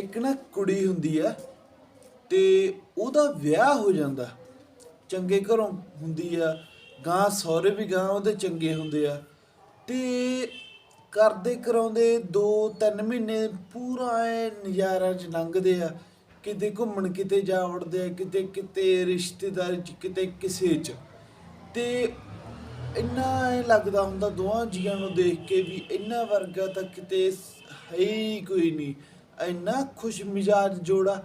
ਇੱਕ ਨਾ ਕੁੜੀ ਹੁੰਦੀ ਆ ਤੇ ਉਹਦਾ ਵਿਆਹ ਹੋ ਜਾਂਦਾ। ਚੰਗੇ ਘਰੋਂ ਹੁੰਦੀ ਆ ਗਾਂ ਸਹੁਰੇ ਵੀ ਗਾਂ ਉਹਦੇ ਚੰਗੇ ਹੁੰਦੇ ਆ। ਤੇ ਕਰਦੇ ਕਰਾਉਂਦੇ 2-3 ਮਹੀਨੇ ਪੂਰਾ ਐ ਨਜ਼ਾਰਾ ਚ ਲੰਘਦੇ ਆ, ਕਿਤੇ ਘੁੰਮਣ, ਕਿਤੇ ਜਾ ਵੜਦੇ ਆ, ਕਿਤੇ ਕਿਤੇ ਰਿਸ਼ਤੇਦਾਰੀ ਚ, ਕਿਤੇ ਕਿਸੇ ਚ। ਤੇ ਇੰਨਾ ਐ ਲੱਗਦਾ ਹੁੰਦਾ ਦੋਹਾਂ ਜੀਆਂ ਨੂੰ ਦੇਖ ਕੇ ਵੀ ਇੰਨਾ ਵਰਗਾ ਤਾਂ ਕਿਤੇ ਹੈ ਹੀ ਕੋਈ ਨਹੀਂ। ਇੰਨਾ ਖੁਸ਼ ਮਿਜਾਜ ਜੋੜਾ,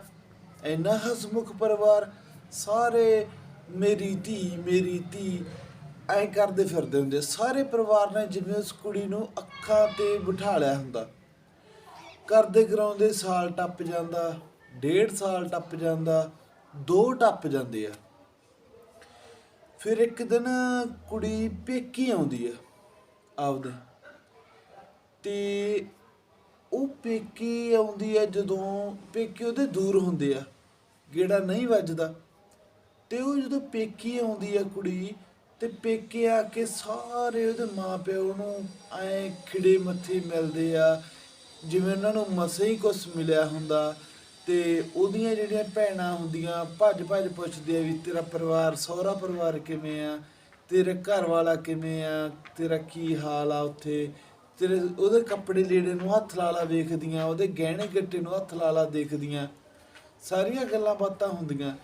ਇੰਨਾ ਹਸਮੁਖ ਪਰਿਵਾਰ, ਸਾਰੇ ਮੇਰੀ ਧੀ ਮੇਰੀ ਧੀ, ਐ ਕਰਦੇ ਫਿਰਦੇ ਹੁੰਦੇ। ਸਾਰੇ ਪਰਿਵਾਰ ਨੇ ਜਿਵੇਂ ਉਸ ਕੁੜੀ ਨੂੰ ਅੱਖਾਂ ਤੇ ਬਿਠਾ ਲਿਆ ਹੁੰਦਾ। ਕਰਦੇ ਕਰਾਉਂਦੇ ਸਾਲ ਟੱਪ ਜਾਂਦਾ, ਡੇਢ ਸਾਲ ਟੱਪ ਜਾਂਦਾ, ਦੋ ਟੱਪ ਜਾਂਦੇ ਆ। ਫਿਰ ਇੱਕ ਦਿਨ ਕੁੜੀ ਪੇਕੀ ਆਉਂਦੀ ਆ ਆਪਦੇ। ਤੇ ਉਹ ਪੇਕੀ ਆਉਂਦੀ ਆ ਜਦੋਂ ਪੇਕੇ ਉਹਦੇ ਦੂਰ ਹੁੰਦੇ ਆ, ਗੇੜਾ ਨਹੀਂ ਵੱਜਦਾ। ਤੇ ਉਹ ਜਦੋਂ ਪੇਕੀ ਆਉਂਦੀ ਆ ਕੁੜੀ, ਤੇ ਪੇਕੇ ਆ ਕੇ ਸਾਰੇ ਉਹਦੇ ਮਾਪਿਓ ਨੂੰ ਐ ਖਿੜੇ ਮੱਥੇ ਮਿਲਦੇ ਆ, ਜਿਵੇਂ ਉਹਨਾਂ ਨੂੰ ਮਸੇ ਹੀ ਕੁਝ ਮਿਲਿਆ ਹੁੰਦਾ। ਤੇ ਉਹਦੀਆਂ ਜਿਹੜੀਆਂ ਭੈਣਾਂ ਹੁੰਦੀਆਂ ਭੱਜ ਭੱਜ ਪੁੱਛਦੇ ਆ ਵੀ ਤੇਰਾ ਪਰਿਵਾਰ, ਸਹੁਰਾ ਪਰਿਵਾਰ ਕਿਵੇਂ ਆ? ਤੇਰੇ ਘਰ ਵਾਲਾ ਕਿਵੇਂ ਆ? ਤੇਰਾ ਕੀ ਹਾਲ ਆ ਉੱਥੇ? ਤੇਰੇ ਉਹਦੇ ਕੱਪੜੇ ਲੀੜੇ ਨੂੰ ਹੱਥ ਲਾ ਲਾ ਵੇਖਦੀਆਂ ਉਹਦੇ ਗਹਿਣੇ ਗੱਟੇ ਨੂੰ ਹੱਥ ਲਾ ਲਾ ਦੇਖਦੀਆਂ, ਸਾਰੀਆਂ ਗੱਲਾਂ ਬਾਤਾਂ ਹੁੰਦੀਆਂ।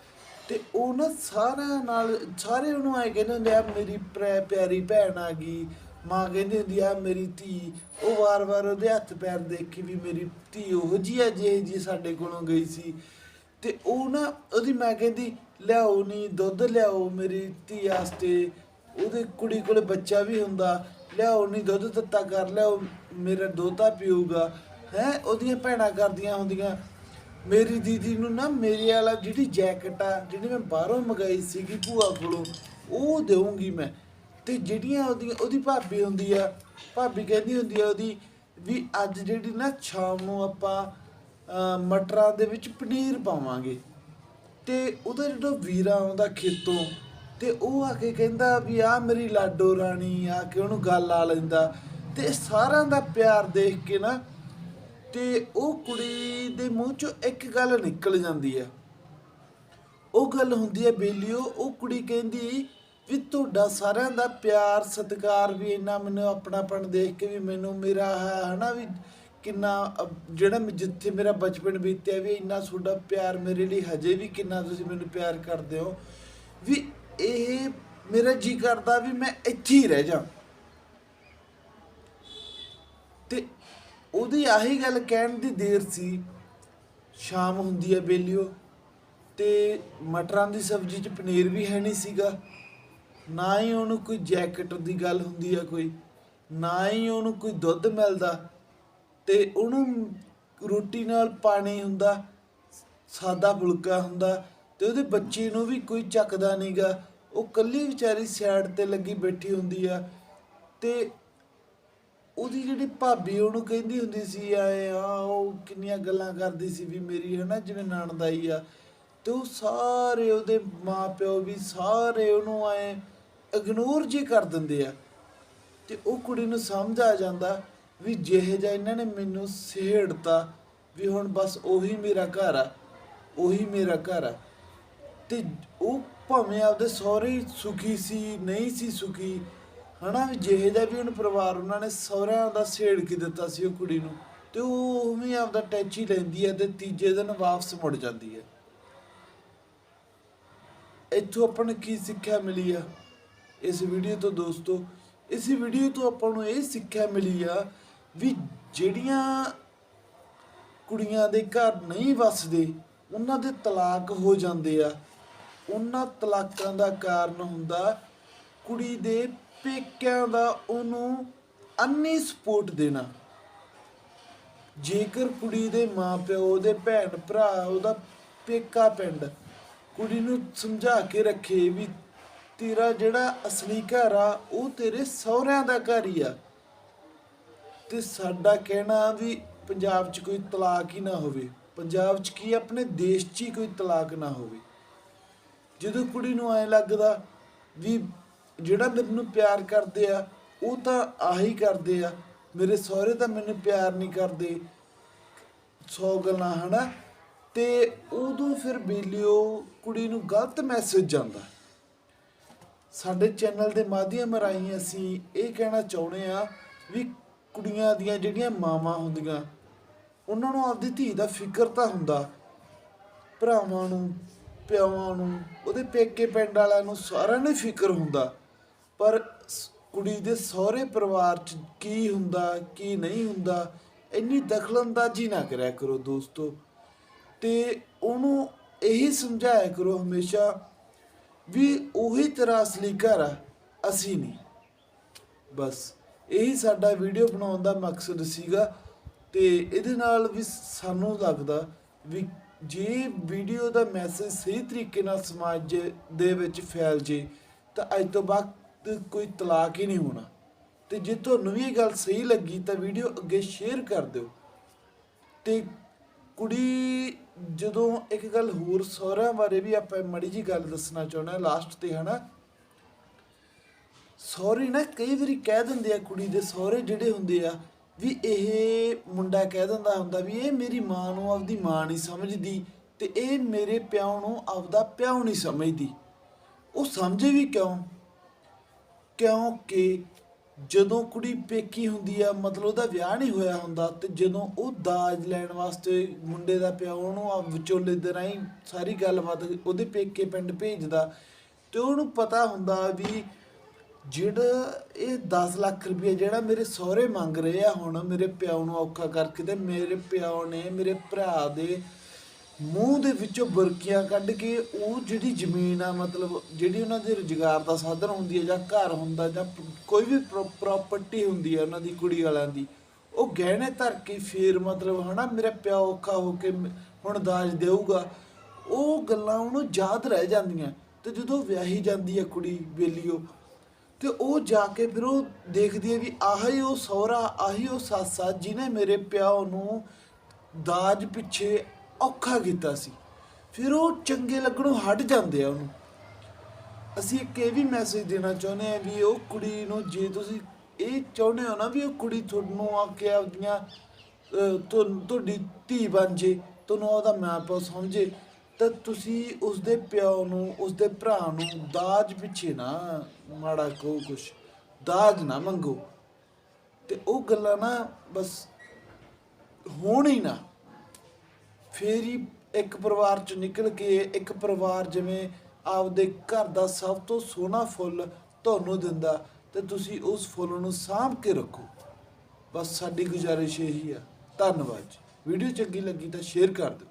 ਤੇ ਉਹ ਨਾ ਸਾਰਿਆਂ ਨਾਲ ਸਾਰੇ ਉਹਨੂੰ ਐ ਕਹਿੰਦੇ ਹੁੰਦੇ ਆ ਮੇਰੀ ਪ੍ਰੈ- ਪਿਆਰੀ ਭੈਣ ਆ ਗਈ। ਮਾਂ ਕਹਿੰਦੀ ਹੁੰਦੀ ਆ ਮੇਰੀ ਧੀ। ਉਹ ਵਾਰ-ਵਾਰ ਉਹਦੇ ਹੱਥ ਪੈਰ ਦੇਖੀ ਵੀ ਮੇਰੀ ਧੀ ਉਹ ਜੀ ਆ ਜਿਹੇ ਜੀ ਸਾਡੇ ਕੋਲੋਂ ਗਈ ਸੀ। ਤੇ ਉਹ ਨਾ ਉਹਦੀ ਮਾਂ ਕਹਿੰਦੀ, ਲਿਆਓ ਨਹੀਂ ਦੁੱਧ ਲਿਆਓ ਮੇਰੀ ਧੀ ਵਾਸਤੇ ਉਹਦੇ ਕੁੜੀ ਕੋਲੇ ਬੱਚਾ ਵੀ ਹੁੰਦਾ ਲਿਆਓ, ਨਹੀਂ ਦੁੱਧ ਦਿੱਤਾ ਕਰ, ਲਿਆਓ, ਮੇਰਾ ਦੋਤਾ ਪੀਊਗਾ। ਹੈ, ਉਹਦੀਆਂ ਭੈਣਾਂ ਕਰਦੀਆਂ ਹੁੰਦੀਆਂ। ਮੇਰੀ ਦੀਦੀ ਨੂੰ ਨਾ, ਮੇਰੇ ਵਾਲਾ ਜਿਹੜੀ ਜੈਕਟ ਆ ਜਿਹੜੀ ਮੈਂ ਬਾਹਰੋਂ ਮੰਗਾਈ ਸੀਗੀ ਭੂਆ ਕੋਲੋਂ, ਉਹ ਦੇਵਾਂਗੀ ਮੈਂ। ਤੇ ਜਿਹੜੀਆਂ ਉਹਦੀਆਂ, ਉਹਦੀ ਭਾਬੀ ਹੁੰਦੀ ਆ, ਭਾਬੀ ਕਹਿੰਦੀ ਹੁੰਦੀ ਆ ਉਹਦੀ ਵੀ ਅੱਜ ਜਿਹੜੀ ਨਾ ਸ਼ਾਮ ਨੂੰ ਆਪਾਂ ਮਟਰਾਂ ਦੇ ਵਿੱਚ ਪਨੀਰ ਪਾਵਾਂਗੇ। ਤੇ ਉਹਦਾ ਜਿਹੜਾ ਵੀਰਾ ਆਉਂਦਾ ਖੇਤੋਂ ਤੇ ਉਹ ਆ ਕੇ ਕਹਿੰਦਾ ਵੀ ਆ ਮੇਰੀ ਲਾਡੋ ਰਾਣੀ ਆ ਕੇ ਉਹਨੂੰ ਗੱਲ ਆ ਲੈਂਦਾ। ਤੇ ਸਾਰਿਆਂ ਦਾ ਪਿਆਰ ਦੇਖ ਕੇ ਨਾ ਤੇ ਉਹ ਕੁੜੀ ਦੇ ਮੂੰਹ ਚੋਂ ਇੱਕ ਗੱਲ ਨਿਕਲ ਜਾਂਦੀ ਆ। ਉਹ ਗੱਲ ਹੁੰਦੀ ਹੈ ਬੇਲੀਓ, ਉਹ ਕੁੜੀ ਕਹਿੰਦੀ ਵੀ ਤੁਹਾਡਾ ਸਾਰਿਆਂ ਦਾ ਪਿਆਰ, ਸਤਿਕਾਰ ਵੀ ਇੰਨਾ ਮੈਨੂੰ ਆਪਣਾਪਣ ਦੇਖ ਕੇ ਵੀ ਮੈਨੂੰ ਮੇਰਾ ਆਹ ਹਨਾ ਵੀ ਕਿੰਨਾ ਜਿਹੜਾ ਜਿੱਥੇ ਮੇਰਾ ਬਚਪਨ ਬੀਤਿਆ ਵੀ ਇੰਨਾ ਤੁਹਾਡਾ ਪਿਆਰ ਮੇਰੇ ਲਈ ਹਜੇ ਵੀ ਕਿੰਨਾ ਤੁਸੀਂ ਮੈਨੂੰ ਪਿਆਰ ਕਰਦੇ ਹੋ। ਵੀ ਇਹ ਮੇਰਾ ਜੀ ਕਰਦਾ ਵੀ ਮੈਂ ਇੱਥੇ ਹੀ ਰਹਿ ਜਾ ਤੇ ਉਹਦੀ ਆਹੀ ਗੱਲ ਕਹਿਣ ਦੀ ਦੇਰ ਸੀ, ਸ਼ਾਮ ਹੁੰਦੀ ਹੈ ਬੇਲੀਓ, ਤੇ ਮਟਰਾਂ ਦੀ ਸਬਜ਼ੀ 'ਚ ਪਨੀਰ ਵੀ ਹੈ ਨਹੀਂ ਸੀਗਾ। ਨਾ ਹੀ ਉਹਨੂੰ ਕੋਈ ਜੈਕਟ ਦੀ ਗੱਲ ਹੁੰਦੀ ਆ ਕੋਈ, ਨਾ ਹੀ ਉਹਨੂੰ ਕੋਈ ਦੁੱਧ ਮਿਲਦਾ, ਤੇ ਉਹਨੂੰ ਰੋਟੀ ਨਾਲ ਪਾਣੀ ਹੁੰਦਾ, ਸਾਦਾ ਫੁਲਕਾ ਹੁੰਦਾ, ਤੇ ਉਹਦੇ ਬੱਚੇ ਨੂੰ ਵੀ ਕੋਈ ਚੱਕਦਾ ਨਹੀਂਗਾ ਉਹ ਕੱਲੀ ਵਿਚਾਰੀ ਸਾਈਡ ਤੇ ਲੱਗੀ ਬੈਠੀ ਹੁੰਦੀ ਆ ਤੇ ਉਹਦੀ ਜਿਹੜੀ ਭਾਬੀ ਉਹਨੂੰ ਕਹਿੰਦੀ ਹੁੰਦੀ ਸੀ, ਆਏ ਆ, ਉਹ ਕਿੰਨੀਆਂ ਗੱਲਾਂ ਕਰਦੀ ਸੀ ਵੀ ਮੇਰੀ ਹੈ ਨਾ ਜਿਵੇਂ ਨਣਦ ਆ। ਤੇ ਉਹ ਸਾਰੇ ਉਹਦੇ ਮਾਪਿਓ ਵੀ ਸਾਰੇ ਉਹਨੂੰ ਆਏ ਇਗਨੋਰ ਜੇ ਕਰ ਦਿੰਦੇ ਆ। ਤੇ ਉਹ ਕੁੜੀ ਨੂੰ ਸਮਝ ਆ ਜਾਂਦਾ ਵੀ ਜਿਹੇ ਜਿਹਾ ਇਹਨਾਂ ਨੇ ਮੈਨੂੰ ਸਿਹੜਤਾ ਵੀ ਹੁਣ ਬਸ ਉਹੀ ਮੇਰਾ ਘਰ ਆ, ਉਹੀ ਮੇਰਾ ਘਰ ਆ। ਤੇ ਉਹ ਭਾਵੇਂ ਆਪਦੇ ਸਹੁਰੇ ਸੁਖੀ ਸੀ, ਨਹੀਂ ਸੀ ਸੁਖੀ, ਹਨਾ? ਵੀ ਜਿਹੇ ਜਿਹਾ ਵੀ ਉਹਨੂੰ ਪਰਿਵਾਰ ਉਹਨਾਂ ਨੇ ਸਹੁਰਿਆਂ ਦਾ ਛੇੜ ਕੇ ਦਿੱਤਾ ਸੀ ਉਹ ਕੁੜੀ ਨੂੰ, ਤੇ ਉਹ ਉਵੇਂ ਆਪਦਾ ਟੈਚੀ ਲੈਂਦੀ ਹੈ ਤੇ ਤੀਜੇ ਦਿਨ ਵਾਪਸ ਮੁੜ ਜਾਂਦੀ ਹੈ। ਇੱਥੋਂ ਆਪਾਂ ਨੂੰ ਕੀ ਸਿੱਖਿਆ ਮਿਲੀ ਆ? ਇਸ ਵੀਡੀਓ ਤੋਂ ਦੋਸਤੋ, ਇਸ ਵੀਡੀਓ ਤੋਂ ਆਪਾਂ ਨੂੰ ਇਹ ਸਿੱਖਿਆ ਮਿਲੀ ਆ ਵੀ ਜਿਹੜੀਆਂ ਕੁੜੀਆਂ ਦੇ ਘਰ ਨਹੀਂ ਵੱਸਦੇ, ਉਹਨਾਂ ਦੇ ਤਲਾਕ ਹੋ ਜਾਂਦੇ ਆ। ਉਹਨਾਂ ਤਲਾਕਾਂ ਦਾ ਕਾਰਨ ਹੁੰਦਾ ਕੁੜੀ ਦੇ ਪੇਕਿਆਂ ਦਾ ਉਹਨੂੰ ਅੰਨੀ ਸਪੋਰਟ ਦੇਣਾ। ਜੇਕਰ ਕੁੜੀ ਦੇ ਮਾਪਿਓ ਉਹਦੇ ਭੈਣ ਭਰਾ, ਉਹਦਾ ਪੇਕਾ ਪਿੰਡ ਕੁੜੀ ਨੂੰ ਸਮਝਾ ਕੇ ਰੱਖੇ ਵੀ ਤੇਰਾ ਜਿਹੜਾ ਅਸਲੀ ਘਰ ਆ, ਉਹ ਤੇਰੇ ਸਹੁਰਿਆਂ ਦਾ ਘਰ ਹੀ ਆ। ਤੇ ਸਾਡਾ ਕਹਿਣਾ ਵੀ ਪੰਜਾਬ 'ਚ ਕੋਈ ਤਲਾਕ ਹੀ ਨਾ ਹੋਵੇ। ਪੰਜਾਬ 'ਚ ਕੀ ਆਪਣੇ ਦੇਸ਼ 'ਚ ਹੀ ਕੋਈ ਤਲਾਕ ਨਾ ਹੋਵੇ। ਜਦੋਂ ਕੁੜੀ ਨੂੰ ਐ ਲੱਗਦਾ ਵੀ ਜਿਹੜਾ ਮੈਨੂੰ ਪਿਆਰ ਕਰਦੇ ਆ, ਉਹ ਤਾਂ ਆਹੀ ਕਰਦੇ ਆ, ਮੇਰੇ ਸਹੁਰੇ ਤਾਂ ਮੈਨੂੰ ਪਿਆਰ ਨਹੀਂ ਕਰਦੇ। ਸੌ ਗੱਲਾਂ, ਹਨਾ? ਤੇ ਉਦੋਂ ਫਿਰ ਬੇਲਿਓ ਕੁੜੀ ਨੂੰ ਗਲਤ ਮੈਸੇਜ ਜਾਂਦਾ। ਸਾਡੇ ਚੈਨਲ ਦੇ ਮਾਧਿਅਮ ਰਾਹੀਂ ਅਸੀਂ ਇਹ ਕਹਿਣਾ ਚਾਹੁੰਦੇ ਆ ਵੀ ਕੁੜੀਆਂ ਦੀਆਂ ਜਿਹੜੀਆਂ ਮਾਵਾਂ ਹੁੰਦੀਆਂ, ਉਹਨਾਂ ਨੂੰ ਆਪਦੀ ਧੀ ਦਾ ਫਿਕਰ ਤਾਂ ਹੁੰਦਾ। ਭਰਾਵਾਂ ਨੂੰ ਪਿਓਾਂ ਨੂੰ, ਉਹਦੇ ਪੇਕੇ ਪਿੰਡ ਵਾਲਿਆਂ ਨੂੰ ਸਾਰਿਆਂ ਨੂੰ ਫਿਕਰ ਹੁੰਦਾ। ਪਰ ਕੁੜੀ ਦੇ ਸਹੁਰੇ ਪਰਿਵਾਰ ਚ ਕੀ ਹੁੰਦਾ, ਕੀ ਨਹੀਂ ਹੁੰਦਾ, ਇੰਨੀ ਦਖਲਅੰਦਾਜ਼ੀ ਨਾ ਕਰਿਆ ਕਰੋ ਦੋਸਤੋ। ਤੇ ਉਹਨੂੰ ਇਹੀ ਸਮਝਾਇਆ ਕਰੋ ਹਮੇਸ਼ਾ ਵੀ ਉਹੀ ਤੇਰਾ ਅਸਲੀ ਘਰ ਆ, ਅਸੀਂ ਨਹੀਂ। ਬਸ, ਇਹੀ ਸਾਡਾ ਵੀਡੀਓ ਬਣਾਉਣ ਦਾ ਮਕਸਦ ਸੀਗਾ ਤੇ ਇਹਦੇ ਨਾਲ ਵੀ ਸਾਨੂੰ ਲੱਗਦਾ ਵੀ ਜੇ ਵੀਡੀਓ ਦਾ ਮੈਸੇਜ ਸਹੀ ਤਰੀਕੇ ਨਾਲ ਸਮਾਜ ਦੇ ਵਿੱਚ ਫੈਲ ਜੇ, ਤਾਂ ਅੱਜ ਤੋਂ ਬਾਅਦ ਕੋਈ ਤਲਾਕ ਹੀ ਨਹੀਂ ਹੋਣਾ। ਤੇ ਜੇ ਤੁਹਾਨੂੰ ਵੀ ਇਹ ਗੱਲ ਸਹੀ ਲੱਗੀ, ਤਾਂ ਵੀਡੀਓ ਅੱਗੇ ਸ਼ੇਅਰ ਕਰ ਦਿਓ। ਤੇ ਕੁੜੀ, ਜਦੋਂ ਇੱਕ ਗੱਲ ਹੋਰ ਸਹੁਰਿਆਂ ਬਾਰੇ ਵੀ ਆਪਾਂ ਮੜੀ ਜੀ ਗੱਲ ਦੱਸਣਾ ਚਾਹੁੰਦਾ ਲਾਸਟ ਤੇ ਹਨਾ। ਸਹੁਰੇ ਨਾ ਕਈ ਵਾਰੀ ਕਹਿ ਦਿੰਦੇ ਆ ਕੁੜੀ ਦੇ ਸਹੁਰੇ ਜਿਹੜੇ ਹੁੰਦੇ ਆ ਵੀ ਇਹ ਮੁੰਡਾ ਕਹਿ ਦਿੰਦਾ ਹੁੰਦਾ ਵੀ ਇਹ ਮੇਰੀ ਮਾਂ ਨੂੰ ਆਪਦੀ ਮਾਂ ਨਹੀਂ ਸਮਝਦੀ ਤੇ ਇਹ ਮੇਰੇ ਪਿਓ ਨੂੰ ਆਪਦਾ ਪਿਓ ਨਹੀਂ ਸਮਝਦੀ। ਉਹ ਸਮਝੇ ਵੀ ਕਿਉਂ? ਕਿਉਂਕਿ ਜਦੋਂ ਕੁੜੀ ਪੇਕੀ ਹੁੰਦੀ ਆ, ਮਤਲਬ ਉਹਦਾ ਵਿਆਹ ਨਹੀਂ ਹੋਇਆ ਹੁੰਦਾ ਤੇ ਜਦੋਂ ਉਹ ਦਾਜ ਲੈਣ ਵਾਸਤੇ ਮੁੰਡੇ ਦਾ ਪਿਓ ਉਹਨੂੰ ਆ ਵਿਚੋਲੇ ਦੇ ਰਾਹੀਂ ਸਾਰੀ ਗੱਲਬਾਤ ਉਹਦੇ ਪੇਕੇ ਪਿੰਡ ਭੇਜਦਾ ਤੇ ਉਹਨੂੰ ਪਤਾ ਹੁੰਦਾ ਵੀ ਜਿਹੜਾ ਇਹ 10 ਲੱਖ ਰੁਪਏ ਜਿਹੜਾ ਮੇਰੇ ਸਹੁਰੇ ਮੰਗ ਰਹੇ ਆ ਹੁਣ, ਮੇਰੇ ਪਿਓ ਨੂੰ ਔਖਾ ਕਰਕੇ ਤੇ ਮੇਰੇ ਪਿਓ ਨੇ, ਮੇਰੇ ਭਰਾ ਦੇ ਮੂੰਹ ਦੇ ਵਿੱਚੋਂ ਬੁਰਕੀਆਂ ਕੱਢ ਕੇ ਉਹ ਜਿਹੜੀ ਜ਼ਮੀਨ ਆ, ਮਤਲਬ ਜਿਹੜੀ ਉਹਨਾਂ ਦੇ ਰੁਜ਼ਗਾਰ ਦਾ ਸਾਧਨ ਹੁੰਦੀ ਹੈ ਜਾਂ ਘਰ ਹੁੰਦਾ ਜਾਂ ਕੋਈ ਵੀ ਪ੍ਰਾਪਰਟੀ ਹੁੰਦੀ ਹੈ ਉਹਨਾਂ ਦੀ, ਕੁੜੀ ਵਾਲਿਆਂ ਦੀ, ਉਹ ਗਹਿਣੇ ਧਰ ਕੇ ਫੇਰ ਮਤਲਬ ਹਨਾ ਮੇਰੇ ਪਿਓ ਔਖਾ ਹੋ ਕੇ ਹੁਣ ਦਾਜ ਦੇਊਗਾ, ਉਹ ਗੱਲਾਂ ਉਹਨੂੰ ਯਾਦ ਰਹਿ ਜਾਂਦੀਆਂ। ਤੇ ਜਦੋਂ ਵਿਆਹੀ ਜਾਂਦੀ ਹੈ ਕੁੜੀ, ਬੇਲੀਓ ਤੇ ਉਹ ਜਾ ਕੇ ਫਿਰ ਉਹ ਦੇਖਦੀ ਹੈ ਵੀ ਆਹੀ ਉਹ ਸਹੁਰਾ, ਆਹੀ ਉਹ ਸੱਸ ਆ, ਜਿਹਨੇ ਮੇਰੇ ਪਿਓ ਨੂੰ ਦਾਜ ਪਿੱਛੇ ਔਖਾ ਕੀਤਾ ਸੀ। ਫਿਰ ਉਹ ਚੰਗੇ ਲੱਗਣੋਂ ਹਟ ਜਾਂਦੇ ਆ ਉਹਨੂੰ। ਅਸੀਂ ਇੱਕ ਇਹ ਵੀ ਮੈਸੇਜ ਦੇਣਾ ਚਾਹੁੰਦੇ ਆ ਵੀ ਉਹ ਕੁੜੀ ਨੂੰ ਜੇ ਤੁਸੀਂ ਇਹ ਚਾਹੁੰਦੇ ਹੋ ਨਾ ਵੀ ਉਹ ਕੁੜੀ ਤੁਹਾਨੂੰ ਆ ਕੇ ਆਪਦੀਆਂ ਤੁਹਾਡੀ ਧੀ ਬਣ ਜੇ, ਤੁਹਾਨੂੰ ਉਹਦਾ ਮਾਂ ਪਿਓ ਸਮਝੇ ਤਾਂ ਤੁਸੀਂ ਉਸਦੇ ਪਿਓ ਨੂੰ, ਉਸਦੇ ਭਰਾ ਨੂੰ ਦਾਜ ਪਿੱਛੇ ਨਾ ਮਾੜਾ ਕਹੋ ਕੁਛ, ਦਾਜ ਨਾ ਮੰਗੋ। ਤੇ ਉਹ ਗੱਲਾਂ ਨਾ ਬਸ ਹੋਣ ਹੀ ਨਾ। ਫੇਰ ਹੀ ਇੱਕ ਪਰਿਵਾਰ ਚ ਨਿਕਲ ਕੇ ਇੱਕ ਪਰਿਵਾਰ ਜਿਵੇਂ ਆਪਦੇ ਘਰ ਦਾ ਸਭ ਤੋਂ ਸੋਹਣਾ ਫੁੱਲ ਤੁਹਾਨੂੰ ਦਿੰਦਾ, ਤੇ ਤੁਸੀਂ ਉਸ ਫੁੱਲ ਨੂੰ ਸਾਂਭ ਕੇ ਰੱਖੋ। ਬਸ ਸਾਡੀ ਗੁਜ਼ਾਰਿਸ਼ ਇਹੀ ਆ। ਧੰਨਵਾਦ ਜੀ। ਵੀਡੀਓ ਚੰਗੀ ਲੱਗੀ ਤਾਂ ਸ਼ੇਅਰ ਕਰ ਦਿਓ।